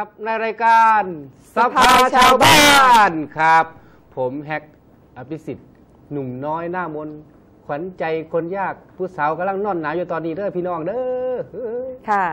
ครับในรายการสภาชาวบ้านครับ ผมแฮกอภิสิทธิ์หนุ่มน้อยหน้ามนขวัญใจคนยากผู้สาวกำลังนอนหนาวอยู่ตอนนี้เด้อพี่น้องเด้อค่ะ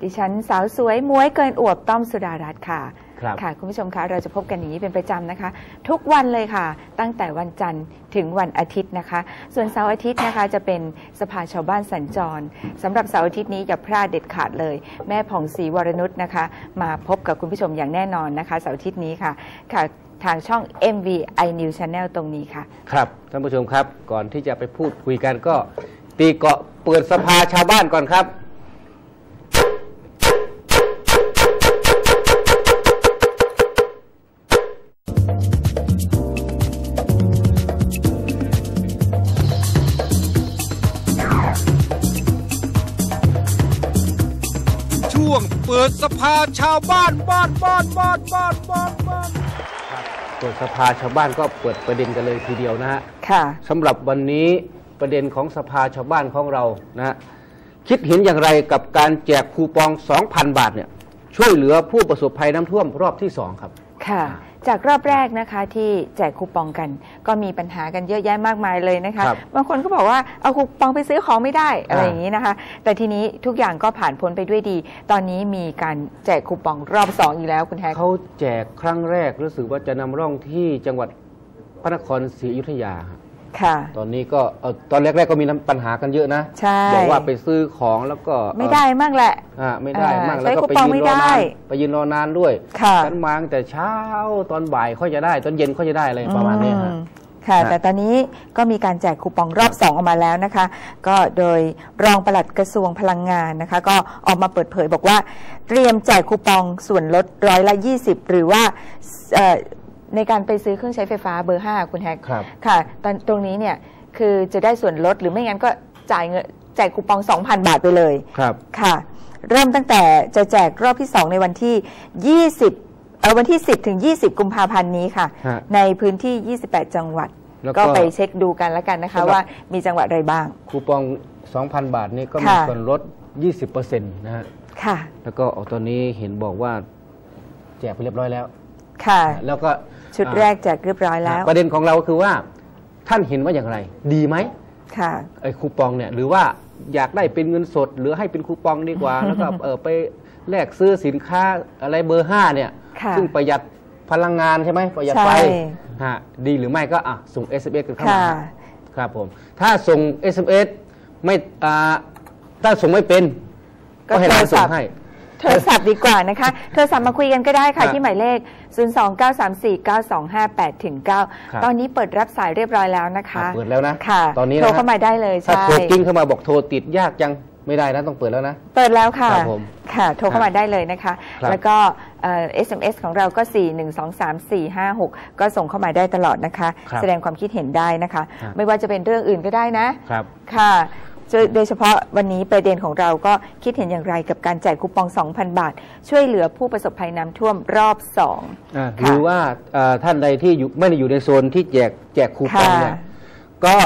ดิฉันสาวสวยม้วยเกินอวบต้อมสุดารัตน์ค่ะ ครับค่ะคุณผู้ชมคะเราจะพบกันอย่างนี้เป็นประจำนะคะ ทุกวันเลยค่ะ ตั้งแต่วันจันทร์ถึงวันอาทิตย์นะคะ ส่วนเสาร์อาทิตย์นะคะจะเป็นสภาชาวบ้านสัญจรสำหรับเสาร์อาทิตย์นี้อย่าพลาดเด็ดขาดเลย แม่ผ่องศรีวรนุชนะคะ มาพบกับคุณผู้ชมอย่างแน่นอนนะคะเสาร์อาทิตย์นี้ค่ะค่ะทางช่อง MV i News Channel ตรงนี้ค่ะ ครับท่านผู้ชมครับก่อนที่จะไปพูดคุยกันก็ตีเกาะเปิดสภาชาวบ้านก่อนครับ ดสภาชาวบ้านบ้านบ้านบ้านบ้านบ้านบ้านเปิดสภาชาวบ้านก็เปิดประเด็นกันเลยทีเดียวนะฮะค่ะสำหรับวันนี้ประเด็นของสภาชาวบ้านของเรานะฮะคิดเห็นอย่างไรกับการแจกคูปอง 2,000 บาทเนี่ยช่วยเหลือผู้ประสบภัยน้ำท่วมรอบที่2ครับ ค่ะ จากรอบแรกนะคะที่แจกคูปองกัน ก็มีปัญหากันเยอะแยะมากมายเลยนะคะครับ บางคนก็บอกว่าเอาคูปองไปซื้อของไม่ได้อะไรอ่าอย่างนี้นะคะ แต่ทีนี้ทุกอย่างก็ผ่านพ้นไปด้วยดี ตอนนี้มีการแจกคูปองรอบสองอีกแล้วคุณแฮก เขาแจกครั้งแรกรู้สึกว่าจะนำร่องที่จังหวัดพระนครศรีอยุธยาฮะ ค่ะ ตอนนี้ก็เอ่อตอนแรกๆก็มีปัญหากันเยอะนะใช่ บอกว่าไปซื้อของแล้วก็ไม่ได้มั่งแหละ อ่าไม่ได้อ่ามากใช้แล้วก็คูไปปองยืนไม่รอนานได้ไปยืนรอนานด้วยค่ะฉันมาตั้งแต่เช้าตอนบ่ายค่อยจะได้ ตอนเย็นค่อยจะได้อะไรประมาณเนี้ยฮะ อืมค่ะ ฮะ แต่ตอนนี้ก็มีการแจกคูปองรอบสองออกมาแล้วนะคะ ก็โดยรองปลัดกระทรวงพลังงานนะคะ ก็ออกมาเปิดเผยบอกว่า เตรียมแจกคูปองส่วนลดร้อยละ 20 หรือว่าเอ่อ ในการไปซื้อเครื่องใช้ไฟฟ้าเบอร์ 5 คุณแฮกครับค่ะตอนตรงนี้เนี่ยคือจะได้ส่วนลดหรือไม่งั้นก็จ่ายเงินแจกคูปอง 2,000 บาทไปเลยครับค่ะ เริ่มตั้งแต่จะแจกรอบที่ 2 ในวันที่ 20เอ่อวันที่ 10 ถึง 20 กุมภาพันธ์นี้ค่ะ ฮะในพื้นที่ 28 จังหวัด แล้วก็ก็ไปเช็คดูกันแล้วกันนะคะสำหรับ ว่ามีจังหวัดอะไรบ้าง คูปอง 2,000 บาทนี่ก็มีค่ะ ส่วนลด 20%นะฮะ ค่ะ แล้วก็เอาตอนนี้เห็นบอกว่าแจกไปเรียบร้อยแล้ว ค่ะ แล้วก็ชุดแรกแจกเรียบร้อยแล้ว ประเด็นของเราคือว่าท่านเห็นว่าอย่างไร ดีไหมค่ะไอ้คูปองเนี่ยหรือว่าอยากได้เป็นเงินสด หรือให้เป็นคูปองดีกว่า แล้วก็เออไปแลกซื้อสินค้าอะไรเบอร์ห้าเนี่ยค่ะซึ่งประหยัดพลังงานใช่ไหมประหยัดไฟใช่ฮะดีหรือไม่ก็อะส่ง SMS กันเข้าค่ะมาครับผม ถ้าส่ง SMS ไม่อ่าถ้าส่งไม่เป็น ก็ก็ให้ร้านโทรศัส่พงท์ให้ โทรศัพท์ดีกว่านะคะโทรศัพท์มาคุยกันก็ได้ค่ะครับที่หมายเลข 029349258ถึงครับ9ตอนนี้เปิดรับสายเรียบร้อยแล้วนะคะอะเปิดแล้วนะค่ะตอนนี้นะโทรฮะเข้ามาได้เลยถ้าใช่โทรกิ้งเข้ามาบอกโทรติดยากจังไม่ได้นะต้องเปิดแล้วนะ เปิดแล้วค่ะครับผมค่ะ โทรเข้ามาได้เลยนะคะครับแล้วก็เอ่อ SMS ของเราก็ 4 1 2 3 4 5 6 ก็ส่งเข้ามาได้ตลอดนะคะครับแสดงความคิดเห็นได้นะคะครับไม่ว่าจะเป็นเรื่องอื่นก็ได้นะ ครับ ค่ะ โดยเฉพาะวันนี้ประเด็นของเราก็คิดเห็นอย่างไรกับการแจกคูปอง 2,000 บาท ช่วยเหลือผู้ประสบภัยน้ำท่วมรอบ2อะหค่ะรือว่าเอ่อท่านใดที่อยู่ไม่ได้อยู่ในโซนที่แจกแจกคูปองเนี่ยค่ะก็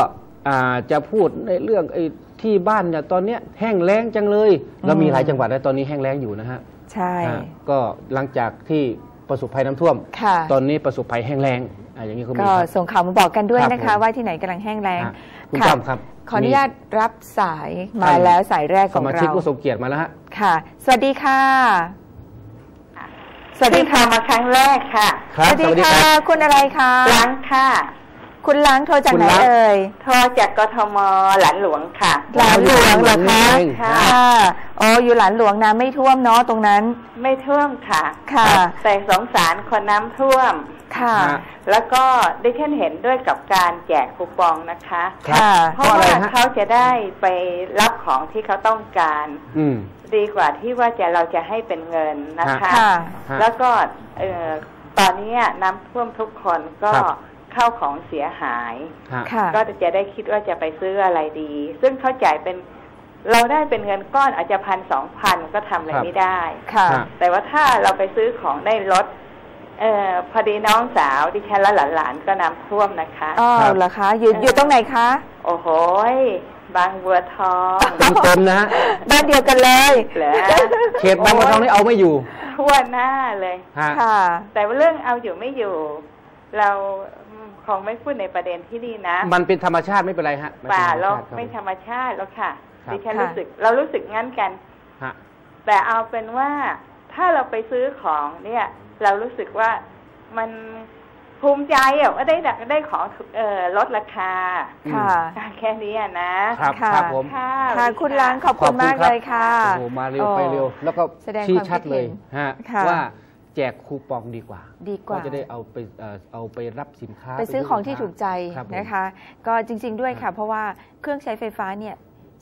อ่าจะพูดในเรื่องไอ้ที่บ้านเนี่ยตอนเนี้ยแห้งแล้งจังเลย เรามีหลายจังหวัดแล้วตอนนี้แห้งแล้งอยู่นะฮะใช่อะก็หลังจากที่ประสบภัยน้ำท่วมค่ะตอนนี้ประสบภัยแห้งแล้ง อะอย่างนี้ก็มีก็ครับส่งข่าวมาบอกกันด้วยครับนะคะผมว่าที่ไหนกำลังแห้งแล้งอะคุณค่ะจ้ำครับ ขออนุญาตรับสายมาท่านแล้วสายแรกขสองมาชิกเราผู้ทรงเกียรติมาแล้วฮะค่ะ สวัสดีค่ะ สวัสดีที่ค่ะทำมาครั้งแรกค่ะครับสวัสดีค่ะ คุณอะไรคะล้างค่ะ คุณล้างโทรจากคุณไหนล้างเอ่ยโทรจากกทมหลานหลวงค่ะหลานหลวงเหรอคะเองค่ะค่ะอ๋ออยู่หลานหลวงน้ำไม่ท่วมเนาะตรงนั้น ไม่ท่วมค่ะ ค่ะ แต่สงสารคนน้ำท่วม ค่ะฮะแล้วก็ดิฉันเห็นด้วยกับการแจกคูปองนะคะครับค่ะเพราะเพราะอะไรว่าฮะเขาจะได้ไปรับของที่เขาต้องการ อืมดีกว่าที่ว่าจะเราจะให้เป็นเงินนะคะค่ะฮะแล้วก็เอ่อตอนนี้น้ำท่วมทุกคนก็ครับเข้าของเสียหายฮะค่ะก็จะได้คิดว่าจะไปซื้ออะไรดี ซึ่งเขาจ่ายเป็นเราได้เป็นเงินก้อนอาจจะพันสองพันก็ทำอะไรครับไม่ได้ค่ะฮะแต่ว่าถ้าเราไปซื้อของได้ลด เออพอดีน้องสาวดิฉันและหลานๆก็น้ำท่วมนะคะอ๋อครับเหรอคะอยู่เออออยู่ตรงไหนคะ โอ้โหยบางบัวทองเต็มๆนะฮะบ้านเดียวกันเลยเหรอเขตบางบัวทองนี่เอาไม่อยู่ทั่วหน้าเลยฮะค่ะ แต่ว่าเรื่องเอาอยู่ไม่อยู่ เราคงไม่พูดในประเด็นที่นี่นะ มันเป็นธรรมชาติไม่เป็นไรฮะมันเป็นป่าธรรมโลชากติครับไม่ธรรมชาติแล้วค่ะครับดิฉันค่ะรู้สึก เรารู้สึกงั้นกันฮะแต่เอาเป็นว่าถ้าเราไปซื้อของเนี่ย เรารู้สึกว่ามันภูมิใจอะว่าได้ดักได้ของเอ่อลดราคาค่ะแค่นี้อะนะครับค่ะครับผมค่ะค่ะคุณล้างขอบคุณมากเลยค่ะโอ้โหมาเร็วไปเร็ว แล้วก็แสดงชี้ความชัดคิดเลเห็ยนฮะค่ะว่าแจกคูปองดีกว่า ดีกว่าจะได้เอาไปเอ่อเอาไปรับสินค้า ไปซื้อของที่ถูกใจรับผมนะคะ ก็จริง ๆ ด้วยครัค่ะบเพราะว่าเครื่องใช้ไฟฟ้าเนี่ย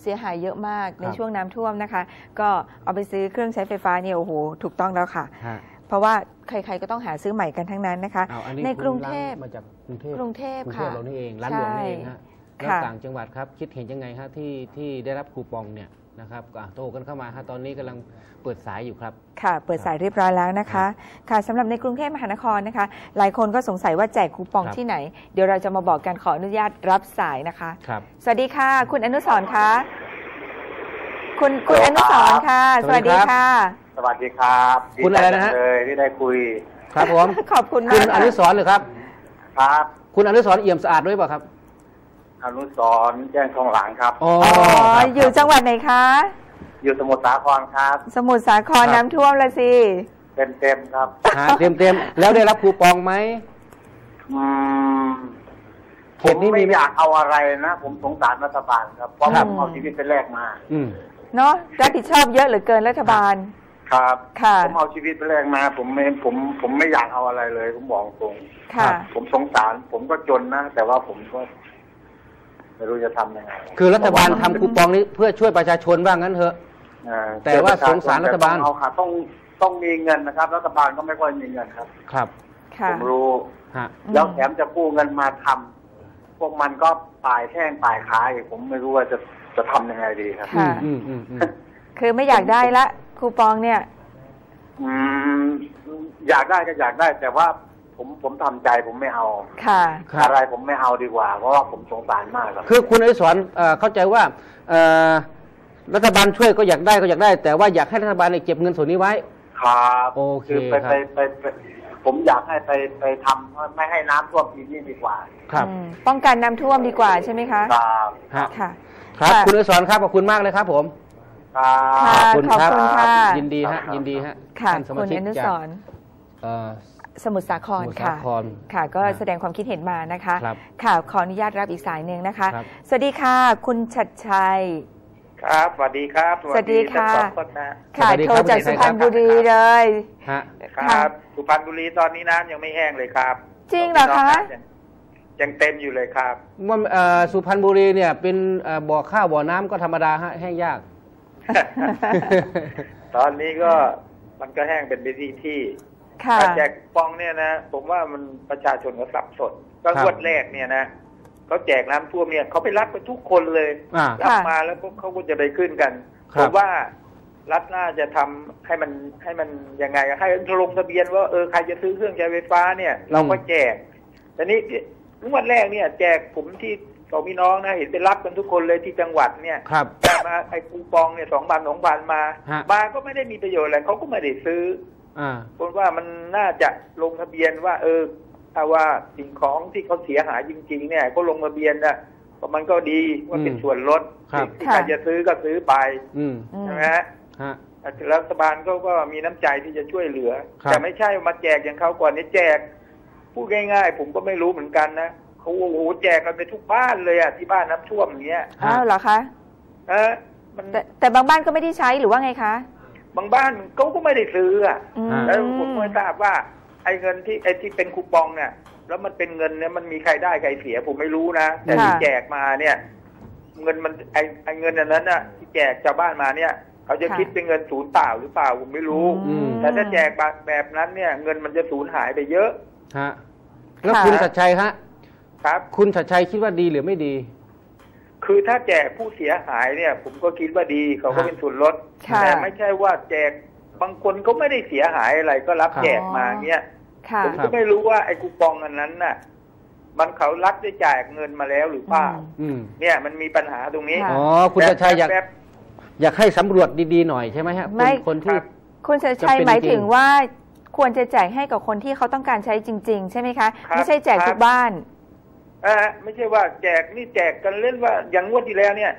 เสียหายเยอะมากในครับช่วงน้ำท่วมนะคะ ก็เอาไปซื้อเครื่องใช้ไฟฟ้าเนี่ยโอ้โหถูกต้องแล้วค่ะฮะ เพราะว่าใครๆก็ต้องหาซื้อใหม่กันทั้งนั้นนะคะ เอาอันนี้ในคุณกรุงเทพล้ามาจากกรุงเทพกรุงเทพกรุงเทค่ะพเรานี่เองร้านหลวงนี่เองฮะใช่แล้วค่ะ ต่างจังหวัดครับคิดเห็นยังไงฮะที่ที่ได้รับคูปองเนี่ยนะครับก็อะโทรกันเข้ามาฮะตอนนี้กำลังเปิดสายอยู่ครับ ค่ะ เปิดสายเรียบร้อยแล้วนะคะค่ะสำหรับในกรุงเทพมหานครนะคะ หลายคนก็สงสัยว่าแจกคูปองครับ ที่ไหน เดี๋ยวเราจะมาบอกกันขออนุญาตรับสายนะคะ ครับ สวัสดีค่ะ คุณอนุสรณ์คะคุณคุณอนุสรณ์ค่ะ สสวัวัสสดีดีครับ ค่ะส วัสดีครับคุณอะไรนะฮะดีใจจังเลยที่ได้คุย ครับผมขอบคุณคุมากณอนุสรณ์เหรือครับ ครับ คุณอนุสรณ์เอี่ยมสะอาดด้วยเปล่าครับ อนุสรณ์แจ้งทองหลังครับอ๋ออ๋อครับอยู่จังหวัดไหนคะ อยู่สมุทรสาครครับ สมุทรสาครครับน้ำท่วมละสิเต็มเต็มๆครับฮะเต็มเต็มๆแล้วได้รับคูปองไหมอืมเขผมตนี้มีไม่ไหมอยากเอาอะไรนะ ผมสงสารรัฐบาลครับเพราะครัผบมเอาชีวิตไปแลกมาอืมเนาะรับผิดชอบเยอะเหลือเกินรัฐบาล ครับค่ะ ผมเอาชีวิตไปแลกมาผมไม่ผมผมไม่อยากเอาอะไรเลย ผมบอกตรงค่ะ ผมสงสาร ผมก็จนนะ แต่ว่าผมก็ไม่รู้จะทำยังไงคือรัฐบาลทำคูปองนี้เพื่อช่วยประชาชนว่างั้นเถอะเอ่อแต่ว่าสงสารรัฐบาลต้องเอาค่ะ ต้องต้องมีเงินนะครับ รัฐบาลก็ไม่ค่อยมีเงินครับ ครับค่ะผมรู้ ฮะอืม แล้วแถมจะกู้เงินมาทำพวกมันก็ป่ายแท่งป่ายขายอีกผมไม่รู้ว่าจะจะทำยังไงดีครับ ค่ะ อืมอืมอืมคือไม่อยากได้ละ คูปองเนี่ย อืม อยากได้ก็อยากได้ แต่ว่าผมผมทำใจผมไม่เอา ค่ะ ครับ อะไรผมไม่เอาดีกว่า เพราะว่าผมสงสารมากครับ คือคุณอนุสรณ์เอ่อเข้าใจว่าเอ่อรัฐบาลช่วยก็อยากได้ก็อยากได้ แต่ว่าอยากให้รัฐบาลเนี่ยเก็บเงินส่วนนี้ไว้ ครับโอเคคือไปครับ ไปไปไปผมอยากให้ไปไปทำไม่ให้น้ำท่วมทีนี้ดีกว่าครับอืมป้องกันน้ำท่วมดีกว่าใช่ไหมคะ ครับ ฮะค่ะ ครับ ค่ะ คุณอนุสรณ์ครับขอบคุณมากเลยครับผม ครับค่ะขอบคุณครับขอบคุณค่ะยินดีฮะยินดีฮะค่ะท่านสมาคุณชิกอนุจาสกรณ์เอ่อ สมุทรสาครสมุทรค่ะสาครค่ะ ก็ครับแสดงความคิดเห็นมานะคะครับค่ะขออนุญาตรับอีกสายหนึ่งนะคะ ครับ สวัสดีค่ะ คุณชัดชัย ครับสวัสดีครับสวัสดีค่ะทั้งสองคนนะค่ะสวัสดีโทครัรบจากคุณชัสุยพรรณบุรีเลย ฮะ ครับสุพรรณบุรีตอนนี้น้ำยังไม่แห้งเลยครับจริงเหรอคะ ยังยังเต็มอยู่เลยครับ มันเอ่อสุพรรณบุรีเนี่ยเป็นเอ่อบ่อข้าวบ่อน้ำก็ธรรมดาฮะแห้งยาก ตอนนี้ก็มันก็แห้งเป็นไปที่ที่ค่ะถ้าแจกคูปองเนี่ยนะผมว่ามันประชาชนก็สับสนก็ครับงวดแรกเนี่ยนะเขาแจกน้ำท่วมเนี่ยเขาไปรับไปทุกคนเลยอ่ารับค่ะมาแล้วพวกเขาก็จะไปขึ้นกันคผรับมว่ารัฐน่าจะทำให้มันให้มันยังไงให้ลงทะเบียนว่าเออใครจะซื้อเครื่องใช้ไฟฟ้าเนี่ย เราก็แจกแต่นี้งวดแรกเนี่ย แจกผมที่ สองพี่น้องนะเห็นไปรับกันทุกคนเลยที่จังหวัดเนี่ยครับแต่มาไอ้คูปองเนี่ยสองพันสองพันมาฮะมาก็ไม่ได้มีประโยชน์อะไรเขาก็ไม่ได้ซื้ออ่าผมว่ามันน่าจะลงทะเบียนว่า เออถ้าว่าสิ่งของที่เขาเสียหายจริง ๆ เนี่ยก็ลงทะเบียนนะก็มันก็ดีว่าเป็นอืมส่วนลดครับที่ใครจะซื้อก็ซื้อไปอืมอืมใช่ไหมฮะฮะรัฐบาลเขาก็มีน้ำใจที่จะช่วยเหลือครับแต่ไม่ใช่มาแจกอย่างเขาก่อนนี่แจกพูดง่ายๆผมก็ไม่รู้เหมือนกันนะ เขาโอ้โหแจกกันไปทุกบ้านเลยอะที่บ้านน้ำท่วมอย่างเงี้ยอ้าวเหรอคะเออมันแต่แต่บางบ้านก็ไม่ได้ใช้หรือว่าไงคะ บางบ้านเขาก็ไม่ได้ซื้ออะอืม แล้วผมไม่ทราบว่า ไอ้เงินที่ไอ้ที่เป็นคูปองเนี่ยแล้วมันเป็นเงินเนี่ยมันมีใครได้ใครเสียผมไม่รู้นะแต่ที่ค่ะ แจกมาเนี่ย เงินมันไอ้ไอ้เงินอันนั้นน่ะที่แจกชาวบ้านมาเนี่ยเขาจะคิดเป็นเงินศูนย์เปล่าหรือเปล่าผมไม่รู้ อืม แต่ถ้าแจกแบบแบบนั้นเนี่ย เงินมันจะสูญหายไปเยอะ ฮะแล้วค่ะ คุณชัดชัยฮะ ครับ คุณชัดชัยคิดว่าดีหรือไม่ดี คือถ้าแจกผู้เสียหายเนี่ย ผมก็คิดว่าดีเขาก็ฮะเป็นส่วนลดค่ะ แต่ไม่ใช่ว่าแจกบางคนก็ไม่ได้เสียหายอะไรก็รับครับแจกมาเนี่ยค่ะ ผมก็ไม่รู้ว่าไอ้คูปองอันนั้นน่ะ มันเขารัฐได้จ่ายเงินมาแล้วหรือเปล่าอืมเนี่ยมันมีปัญหาตรงนี้ค่ะอ๋อคุณชัดชัยอยาก แบบ อยากให้สำรวจดี ๆ หน่อยใช่ไหมฮะคนไม่ คนที่ ครับ คุณชัดชัยจะเป็นหมายจริงถึงว่าควรจะแจกให้กับคนที่เขาต้องการใช้จริง ๆ ใช่ไหมคะ ครับไม่ใช่แจกครับทุกบ้านเออไม่ใช่ว่าแจกนี่แจกกันเล่นว่าอย่างงวดที่แล้วเนี่ย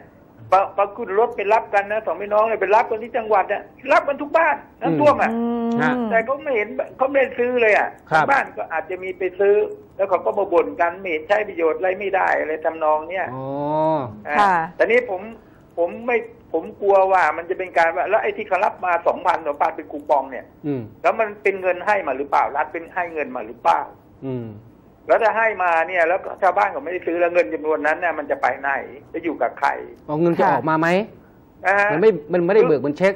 ปะปะคุณรถไปรับกันนะสองพี่น้องเนี่ยไปรับกันที่จังหวัดเนี่ยรับกันทุกบ้านน้ำท่วมอะอืฮะมแต่เขาไม่เห็นเขาไม่ได้ซื้อเลยอะครับบ้านก็อาจจะมีไปซื้อ แล้วเขาก็มาบ่นกันไม่เห็นใช้ประโยชน์อะไรไม่ได้อะไรทำนองเนี้ยอ๋ออ่าค่ะแต่นี้ผมผมไม่ผมกลัวว่ามันจะเป็นการว่าแล้วไอ้ที่เขารับมาสองพันสองพันเป็นคูปองเนี่ยอืมแล้วมันเป็นเงินให้มาหรือเปล่ารัฐเป็นให้เงินมาหรือเปล่า อืม แล้วถ้าให้มาเนี่ยแล้วชาวบ้านเขาไม่ได้ซื้อแล้วเงินจำนวนนั้นเนี่ยมันจะไปไหนจะอยู่กับใครเอาเงินจะค่ะออกมาไหมนะฮะมันไม่มันไม่ได้เบิกเหมือนเช็ค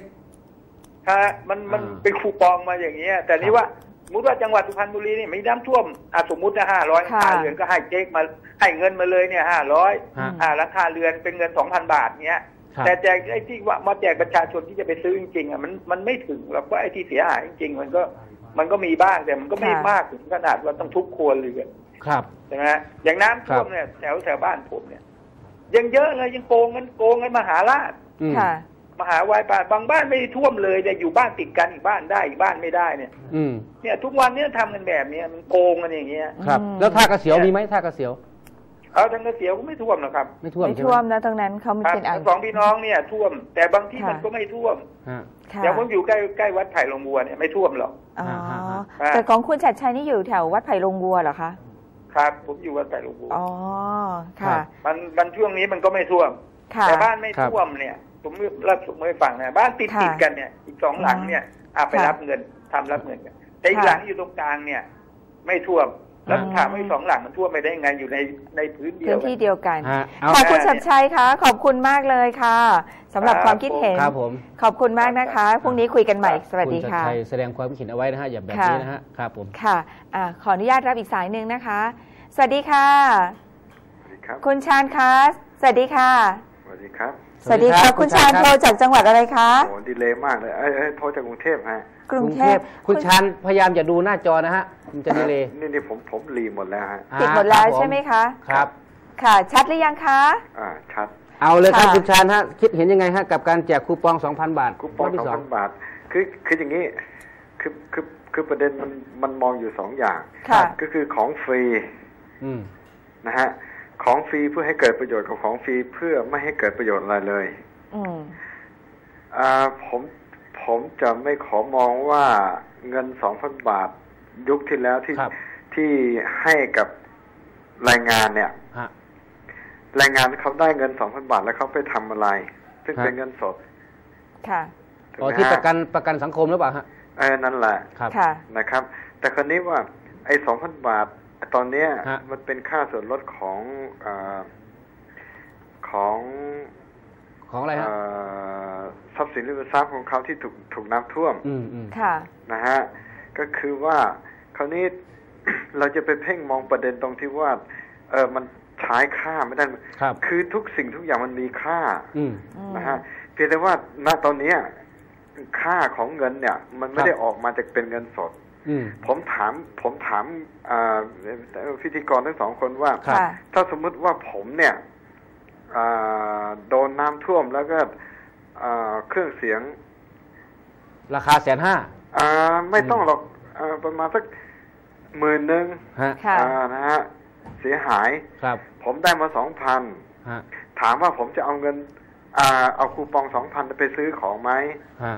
ฮะมันมันอ่าเป็นคูปองมาอย่างเงี้ย แต่นี่ว่าสมมติว่าจังหวัดสุพรรณบุรีนี่มีน้ำท่วมอะสมมตินะห้าร้อยค่ะค่าเรือนก็ให้เจ๊กมาให้เงินมาเลยเนี่ยห้าร้อยฮะอ่าราคาเรือนเป็นเงินสองพันบาทเนี้ยครับแต่แจกไอ้ที่ว่ามาแจกประชาชนที่จะไปซื้อจริงๆอะมันมันไม่ถึงหรอกว่าไอ้ที่เสียหายจริงๆมันก็ มันก็มีบ้างแต่มันก็ไม่ค่ะมากถึงขนาดว่าต้องทุกครัวเรือนครับใช่ไหมฮะอย่างน้ำท่วมเนี่ยแถวแถวบ้านผมเนี่ย ยังเยอะเลยยังโกงกันโกงกันมหาราชอืมค่ะมหาวายป่าบางบ้านไม่ได้ท่วมเลยแต่อยู่บ้านติดกันอีกบ้านได้อีกบ้านไม่ได้เนี่ย อืมเนี่ย ทุกวันเนี่ยทำกันแบบเนี้ยมันโกงกันอย่างเงี้ยครับอืมแล้วท่ากระเสียวมีไหมท่ากระเสียวเอาทางกระเสียวก็ไม่ท่วมหรอกครับ ไม่ท่วมไม่ใช่ไหท่วมมนะตรงนั้นเขาไม่ครับเป็นอ่างสองพี่น้องเนี่ย ท่วม แต่บางที่ค่ะมันก็ไม่ท่วมฮะค่ะ อย่างผมอยู่ใกล้ใกล้วัดไผ่ลงบัวเนี่ยไม่ท่วมหรอกอ๋อฮะฮะฮะแต่ของคุณชัดชัยนี่อยู่แถววัดไผ่ลงวัวเหรอคะครับ ผมอยู่วัดไผ่ลงบัวอ๋อครัค่ะบมันมันช่วงนี้มันก็ไม่ท่วมค่ะแต่บ้านไม่ครับท่วมเนี่ย ผมรับสมมติให้ฟังนะบ้านติดค่ะติดกันเนี่ย อีกสองหลังเนี่ยอะไปค่ะรับเงินทำรับเงินกันแต่อีกค่ะหลังอยู่ตรงกลางเนี่ย ไม่ท่วม แล้วอืมถามว่าอีกสองหลังมันท่วมไปได้ไงอยู่ในในพื้นเดียพื้วนกัที่นเดียวกันฮะเอาค่ะคุณเนี่ยชัดชัยคะขอบคุณมากเลยค่ะสำหรับครับความคิดเห็นครับผมขอบคุณมากนะคะพรุ่งนี้คุยกันใหม่สวัสดีณชัค่ะชัยแสดงความคิดเห็นเอาไว้นะฮะอย่าแบบค่ะนี้นะฮะครับผมค่ะอะขออนุญาตรับอีกสายหนึ่งนะคะ สวัสดีค่ะสวัสดีครับคุณชาญคะสวัสดีค่ะสวัสดีครับสวัสดีครับคุณชาญคุณชาญครับโทรจากจังหวัดอะไรคะโอ้ดีเลยมากเลยเอ้ยเอ้ยโทรจากกรุงเทพฮะ กรุงเทพคุณชานพยายามอย่าดูหน้าจอนะฮะมันจะดีเลยนี่นี่ผมผมรีหมดแล้วฮะติดหมดแล้วอ่ารับผใช่ไหมคะครับ ค่ะ ชัดหรือยังคะอ่าชัด เอาเลยครับค่ะคุณชานฮะคิดเห็นยังไงฮะกับการแจกคูปอง2,000บาทคูปองรบที่สองพันบาท คือคืออย่างนี้คือคือคือประเด็นมันมันมองอยู่สองอย่างค่ะก็คือของฟรีอืมนะฮะของฟรีเพื่อให้เกิดประโยชน์กับของฟรีเพื่อไม่ให้เกิดประโยชน์อะไรเลย อืมอ่าผม ผมจะไม่ขอมองว่าเงินสองพันบาทยุคที่แล้วที่ครับ ที่ให้กับแรงงานเนี่ย ฮะ แรงงานเขาได้เงินสองพันบาทแล้วเขาไปทำอะไร ซึ่งฮะเป็นเงินสดค่ะ ถูกอ๋อไหมที่ฮะประกันประกันสังคมหรือเปล่าฮะเออนั่นแหละครับ ค่ะ นะครับ แต่คนนี้ว่าไอ้สองพันบาท ตอนเนี้ยฮะ มันเป็นค่าส่วนลดของอาของ ของอะไรฮะเอ่อทรัพย์สินหรือทรัพย์ของเขาที่ถูกถูกน้ำท่วมอืมอืมค่ะนะฮะก็คือว่าคราวนี้เราจะไปเพ่งมองประเด็นตรงที่ว่า เออมันใช้ค่าไม่ได้ครับคือทุกสิ่งทุกอย่างมันมีค่าอืมอืมนะฮะเพียงแต่ว่าณตอนเนี้ยค่าของเงินเนี่ย มันไม่ครับได้ออกมาจากเป็นเงินสดอืมผมถามผมถามอ่าพิธีกรทั้งสองคนว่าครับค่ะถ้าสมมุติว่าผมเนี่ยอ่า โดนน้ำท่วมแล้วก็อ่าเครื่องเสียง ราคาแสนห้าอ่าไม่ต้องอืมหรอกอาประมาณสักหมื่นหนึ่งฮะค่ะอ่านะฮะเสียหายครับ ผมได้มาสองพันฮะถามว่าผมจะเอาเงินอ่าเอาคูปองสองพันไปซื้อของไหมฮะ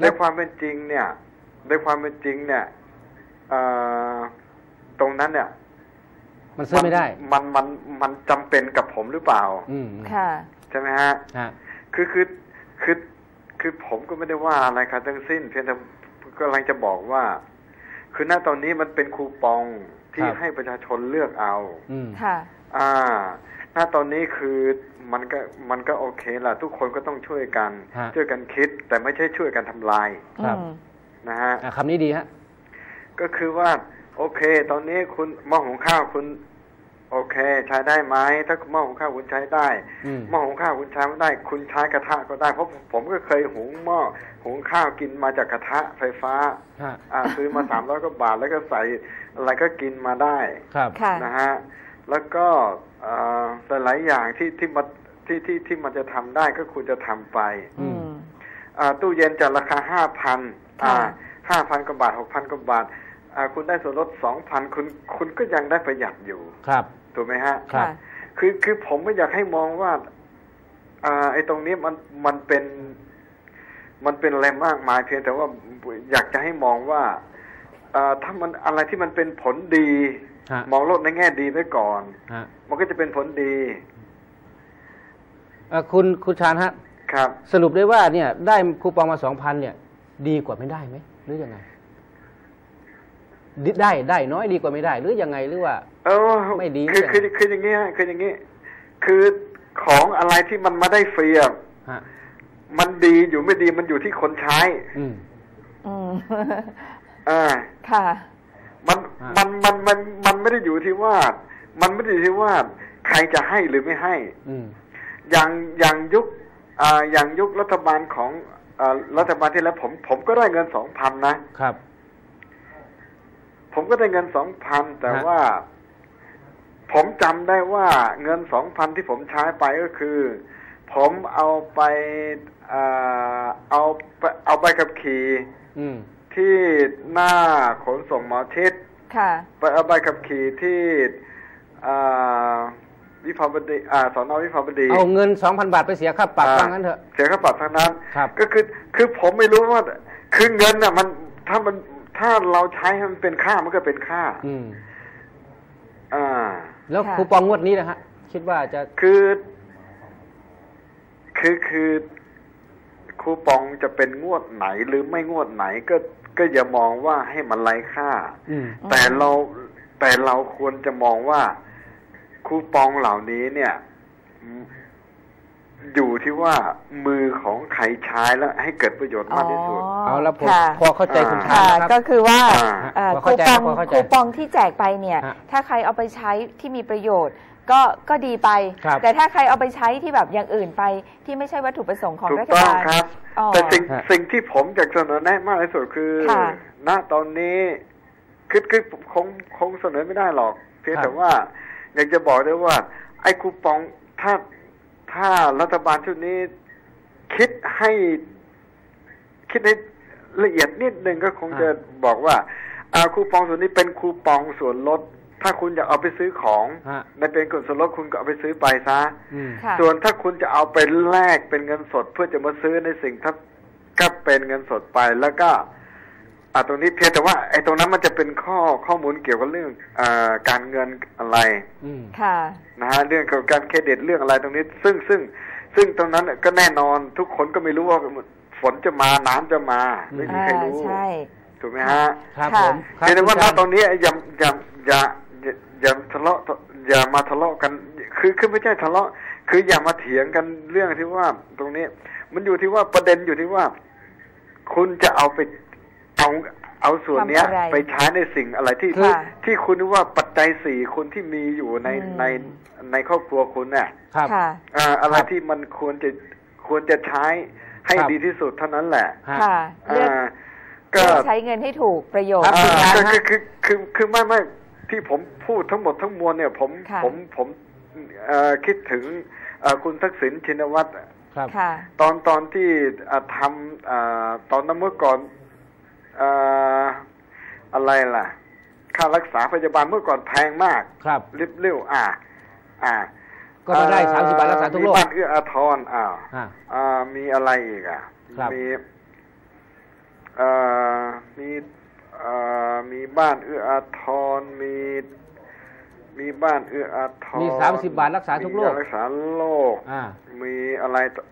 ในความเป็นจริงเนี่ยในความเป็นจริงเนี่ยอ่าตรงนั้นเนี่ย มันซื้อไม่ได้ มันมันมันจำเป็นกับผมหรือเปล่า อืมค่ะใช่ไหมฮะฮะคือคือคือคือผมก็ไม่ได้ว่าอะไรครับทั้งสิ้น เพียงแต่กำลังจะบอกว่า คือณตอนนี้มันเป็นคูปองที่ครับให้ประชาชนเลือกเอาอืมค่ะ อ่าณตอนนี้คือมันก็มันก็โอเคละทุกคนก็ต้องช่วยกันฮะช่วยกันคิด แต่ไม่ใช่ช่วยกันทำลาย ครับอืมนะฮะอะคำนี้ดีฮะ ก็คือว่า โอเค ตอนนี้คุณหม้อหุงข้าวคุณ โอเค ใช้ได้ไหมถ้าหม้อหุงข้าวคุณใช้ได้อืมหม้อหุงข้าวคุณใช้ไม่ได้ คุณใช้กระทะก็ได้เพราะผมก็เคยหุงหม้อหุงข้าวกินมาจากกระทะไฟฟ้าฮะอ่าซื้อมาสามร้อยกว่าบาทแล้วก็ใส่อะไรก็กินมาได้ครับค่ะนะฮะแล้วก็เอ่อแต่หลายอย่างที่ที่มันที่ที่ที่มันจะทำได้ก็คุณจะทำไปอืมอ่าตู้เย็นจากราคาห้าพันอ่าค่ะห้าพันกว่าบาทหกพันกว่าบาทอ่า คุณได้ส่วนลดสองพันคุณคุณก็ยังได้ประหยัดอยู่ ครับ ถูกไหมฮะครับค่ะคือคือผมไม่อยากให้มองว่าอ่าไอ้ตรงนี้มันมันเป็น มันเป็นอะไรมากมายเพียงแต่ว่าอยากจะให้มองว่าอ่าถ้ามันอะไรที่มันเป็นผลดีฮะมองโลกในแง่ดีไว้ก่อนฮะมันก็จะเป็นผลดีเอ่อคุณคุณชาญฮะครับ สรุปได้ว่าเนี่ย ได้คูปองมาสองพันเนี่ย ดีกว่าไม่ได้ไหมหรือยังไงดิ ได้ได้น้อยดีกว่าไม่ได้ หรือยังไงหรือว่าเออไม่ดีคือเนี่ยคือคืออย่างงี้ฮะคืออย่างงี้คือของอะไรที่มันมาได้ฟรีอะฮะมันดีอยู่ไม่ดีมันอยู่ที่คนใช้ อืมอืมอ่าค่ะมันอ่ามันมันมันมันไม่ได้อยู่ที่ว่า มันไม่ได้อยู่ที่ว่า ใครจะให้หรือไม่ให้ อืมอย่างอย่างยุคอ่าอย่างยุครัฐบาลของอ่ารัฐบาลที่แล้วผม ผมก็ได้เงินสองพันนะครับ ผมก็ได้เงินสองพันแต่ฮะว่า ผมจำได้ว่าเงินสองพันที่ผมใช้ไปก็คือ ผมเอาไปอ่าเอาไปเอาไปกับขี่อืมที่หน้าขนส่งหมอชิดค่ะไปเอาใบขับขี่ที่อ่าวิภาวดีอ่าสอนอวิภาวดีเอาเงินสองพันบาทไปเสียค่าปรับอ่ว่างั้นเถอะเสียค่าปรับทั้งนั้นครับก็คือ คือผมไม่รู้ว่า คือเงินน่ะ มันถ้ามัน ถ้าเราใช้ให้มันเป็นค่ามันก็เป็นค่า อืมอ่า แล้วค่ะคูปองงวดนี้นะฮะ คิดว่าจะคือ คือคือคูปองจะเป็นงวดไหนหรือไม่งวดไหนก็ก็อย่ามองว่าให้มันไร้ค่าอืมแต่เราแต่เราควรจะมองว่าคูปองเหล่านี้เนี่ย อืมอยู่ที่ว่ามือของใครใช้แล้วให้เกิดประโยชน์มากที่สุด เอาละผมค่ะพอเข้าใจคุณชาญค่ะนะครับก็คือว่าอ่าเอ่อพอคูเข้าใจปองพอเข้าใจคูปองที่แจกไปเนี่ยฮะถ้าใครเอาไปใช้ที่มีประโยชน์ก็ก็ดีไปครับแต่ถ้าใครเอาไปใช้ที่แบบอย่างอื่นไปที่ไม่ใช่วัตถุประสงค์ของถูกรัฐต้องบาลครับอ๋อแต่สิ่งฮะสิ่งที่ผมอยากเสนอแนะมากที่สุดคือค่ะณตอนนี้คือคือคงคงเสนอไม่ได้หรอก เพียงครับแต่ว่าอยากจะบอกได้ว่า ไอ้คูปองถ้า ถ้ารัฐบาลชุดนี้คิดให้คิดให้ละเอียดนิดนึงก็คงจะบอกว่าอ่าคูปองส่วนนี้เป็นคูปองส่วนลด ถ้าคุณอยากเอาไปซื้อของฮะในเป็นกฎส่วนลดคุณก็เอาไปซื้อไปซะอืมค่ะส่วนถ้าคุณจะเอาไปแลกเป็นเงินสด เพื่อจะมาซื้อในสิ่งถ้าก็เป็นเงินสดไปแล้วก็ อ่าตรงนี้เพียงแต่ว่าไอ้ตรงนั้นมันจะเป็นข้อข้อมูลเกี่ยวกับเรื่องอาการเงินอะไรอืมค่ะนะฮะเรื่องเกี่ยวกับการเครดิตเรื่องอะไรตรงนี้ ซึ่งซึ่งซึ่งตรงนั้นก็แน่นอนทุกคนก็ไม่รู้ว่าฝนจะมาน้ำจะมา ไม่มีอ่าใครรู้ใช่ถูกไหมฮะครับค่ะผมครับเพียงแต่ว่าคุณณชาญตอนนี้อย่าอย่าอย่าอย่าอย่าทะเลาะอย่ามาทะเลาะกัน คือคือไม่ใช่ทะเลาะ คืออย่ามาเถียงกันเรื่องที่ว่าตรงนี้ มันอยู่ที่ว่าประเด็นอยู่ที่ว่า คุณจะเอาไป เอาเอาส่วนเนี้ยทำอะไรไปใช้ในสิ่งอะไรที่ค่ะที่คุณว่าปัจจัยสี่คุณที่มีอยู่ในอืมในในครอบครัวคุณเนี่ยครับค่ะอ่าอะไรครับที่มันควรจะควรจะใช้ให้ครับดีที่สุดเท่านั้นแหละฮะค่ะเลือกอ่าเลืก็อกใช้เงินให้ถูกประโยชน์ครับอ่าคุณชาญก็ฮะคือคือคือคือไม่ไม่ที่ผมพูดทั้งหมดทั้งมวลเนี่ย ผมค่ะผมผมเอ่อคิดถึงเอ่อคุณทักษิณชินวัตรครับค่ะตอนตอนที่เอ่อทำเอ่อตอนนั้นเมื่อก่อนเอ่ออะไรล่ะ ค่ารักษาพยาบาลเมื่อก่อนแพงมาก ครับ ริบเร็วอ่า อ่า ก็มาได้30บาทรักษาทุกโรคมีบ้านเอื้ออาทรอ้าวอ่าอ่ามีอะไรอีกอะครับมีเอ่อมีเอ่อมีบ้านเอื้ออาทรมีมีบ้านเอื้ออาทรมี30บาทรักษาทุกโรคมียรักษาโรคอ่ามีอะไรต่อ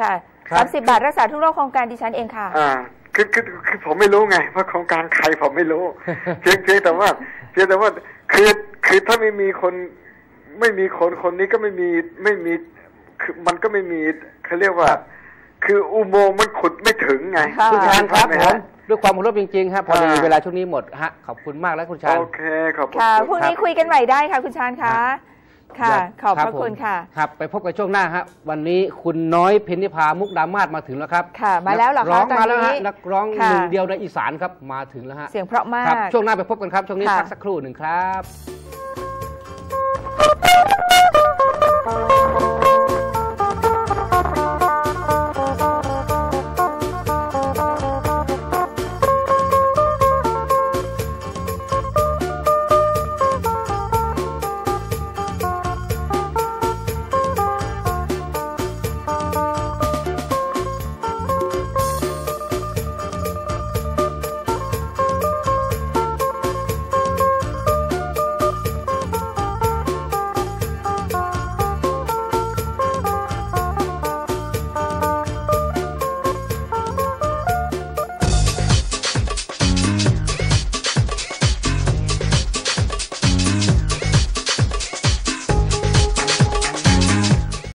ค่ะครับสามสิบบาทรักษาทุกโรคโครงการดิฉันเองค่ะ อ่า คือคือคือผมไม่รู้ไงว่าโครงการใครผมไม่รู้เพียงเพียงแต่ว่าเพียงแต่ว่าคือคือถ้าไม่มีคนไม่มีคนคนนี้ก็ไม่มีไม่มีคือมันก็ไม่มีเขาเรียกว่า คืออุโมงค์มันขุดไม่ถึงไงค่ะคุณชาญครับใช่ไหผมฮะด้วยความเคารพจริงๆฮะพอดีอ่าเวลาช่วงนี้หมดฮะขอบคุณมากแล้วคุณชาญโอเคขอบคุณค่ะพรุ่งนี้คุยกันใหม่ได้ค่ะคุณชาญคะ ค่ะ ขอบพระคุณค่ะ ครับ ไปพบกันช่วงหน้าฮะวันนี้คุณน้อยเพ็นิพามุกดามาศมาถึงแล้วครับ ค่ะ มาแล้วหรอครับร้องมาแล้วฮะนักร้องหนึ่งเดียวในอีสานครับมาถึงแล้วฮะเสียงเพราะมากช่วงหน้าไปพบกันครับช่วงนี้พักสักครู่หนึ่งครับ